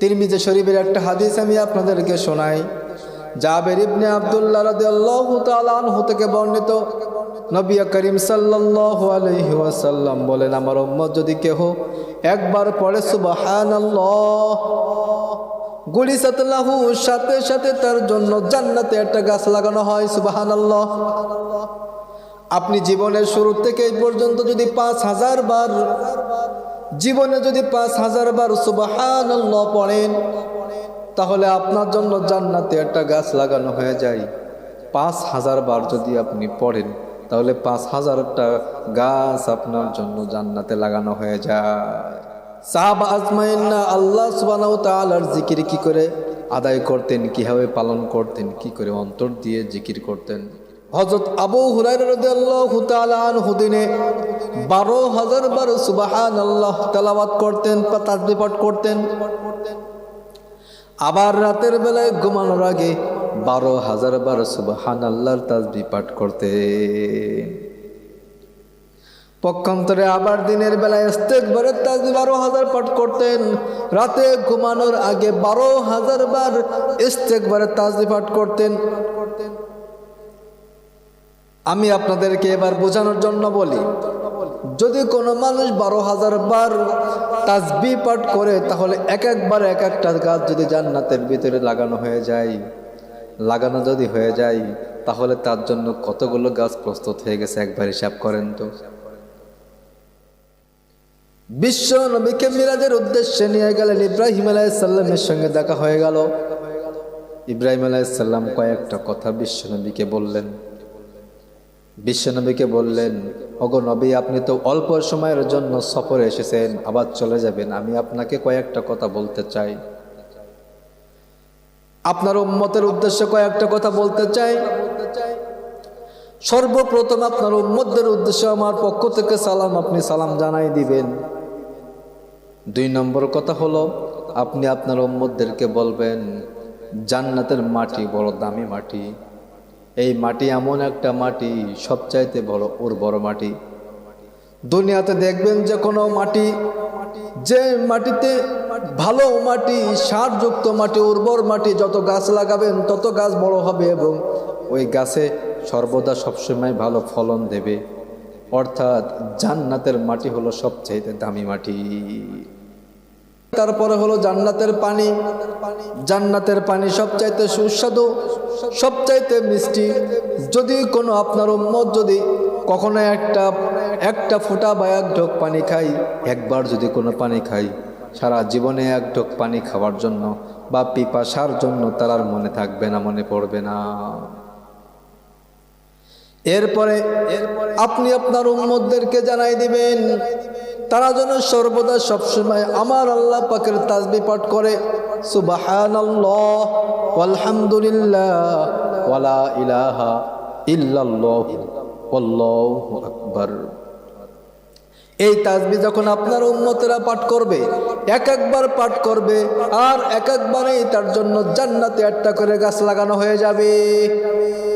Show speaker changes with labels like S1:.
S1: তিরমিজে শরীফের একটা হাদিস আমি আপনাদেরকে শোনাই। জাবের ইবনে আব্দুল্লাহ রাদিয়াল্লাহু তাআলা আনহু থেকে বর্ণিত। নবী করিম সাল্লাল্লাহু আলাইহি ওয়াসাল্লাম বলেন, আমার উম্মত যদি কেহ একবার পড়ে, সুবহানাল্লাহ, গুলিসাত লাহু, সাথে সাথে তার জন্য জান্নাতে একটা গাছ লাগানো হয়, সুবহানাল্লাহ। আপনি জীবনের শুরু থেকে এই পর্যন্ত যদি পাঁচ হাজার বার জীবনে যদি পাঁচ হাজার বার সুবাহান পড়েন, তাহলে আপনার জন্য জান্নাতে একটা গাছ লাগানো হয়ে যায়। পাঁচ হাজার বার যদি আপনি পড়েন, তাহলে পাঁচ হাজারটা গাছ আপনার জন্য জান্নাতে লাগানো হয়ে যায়। সাহাব আজমাইন না আল্লাহ সুবানাও তালার জিকির কি করে আদায় করতেন, কীভাবে পালন করতেন, কি করে অন্তর দিয়ে জিকির করতেন? হজরত আবু হুদিনে বারো হাজার বারো সুবাহান আল্লাহ তালাবাত করতেন তাজবি পাঠ করতেন। আবার রাতের বেলায় ঘুমানোর আগে বারো হাজার বারো সুবাহান আল্লাহর তাজবি পাঠ করতেন। পক্ষান্তরে আবার দিনের বেলায় ইস্তেকবারের তাজবি বারো হাজার পাঠ করতেন। রাতে ঘুমানোর আগে বারো হাজার বার ইস্তেকবারের তাজবি পাঠ করতেন। আমি আপনাদেরকে এবার বোঝানোর জন্য বলি যদি কোনো মানুষ বারো হাজার বার তাজবি পাঠ করে, তাহলে এক একবার এক একটা গাছ যদি জান্নাতের ভিতরে লাগানো হয়ে যায়, লাগানো যদি হয়ে যায়, তাহলে তার জন্য কতগুলো গাছ প্রস্তুত হয়ে গেছে একবার হিসাব করেন তো। বিশ্ব নবীকে মিরাজের উদ্দেশ্যে নিয়ে গেলেন ইব্রাহিম আলাইসাল্লামের সঙ্গে দেখা হয়ে গেল। ইব্রাহিম আলাইসাল্লাম কয়েকটা কথা বিশ্ব নবীকে বললেন। বিশ্বনবীকে বললেন, ওগো নবী, আপনি তো অল্প সময়ের জন্য সফরে এসেছেন, আবার চলে যাবেন। আমি আপনাকে কয়েকটা কথা বলতে চাই। আপনার উম্মতের উদ্দেশ্যে কয়েকটা কথা বলতে চাই। সর্বপ্রথম আপনার উম্মতদের উদ্দেশ্যে, আমার পক্ষ থেকে সালাম, আপনি সালাম জানাই দিবেন। দুই নম্বর কথা হলো, আপনি আপনার উম্মতদেরকে বলবেন, জান্নাতের মাটি বড় দামি মাটি। এই মাটি এমন একটা মাটি, সবচাইতে বড় উর্বর মাটি। দুনিয়াতে দেখবেন যে কোনো মাটি, যে মাটিতে ভালো মাটি, সারযুক্ত মাটি, উর্বর মাটি, যত গাছ লাগাবেন তত গাছ বড় হবে এবং ওই গাছে সর্বদা সবসময় ভালো ফলন দেবে। অর্থাৎ জান্নাতের মাটি হলো সবচাইতে দামি মাটি। তারপরে হলো জান্নাতের পানি। জান্নাতের পানি সবচাইতে সুস্বাদু, সবচাইতে মিষ্টি। যদি কোনো আপনার উম্মত যদি কখনো একটা একটা ফোঁটা বা এক ঢোক পানি খাই একবার যদি কোনো পানি খাই সারা জীবনে এক ঢোক পানি খাওয়ার জন্য বা পিপাসার জন্য তার আর মনে থাকবে না, মনে পড়বে না। এরপরে আপনি আপনার উম্মতদেরকে জানাই দিবেন তারা যেন সর্বদা সবসময় আমার আল্লাহ পাকের তাজবি পাঠ করে। আলহামদুলিল্লাহ ওয়ালা ইলাহা এই তাজবি যখন আপনার উন্মতেরা পাঠ করবে, এক একবার পাঠ করবে, আর এক একবারেই তার জন্য জান্নাতে একটা করে গাছ লাগানো হয়ে যাবে।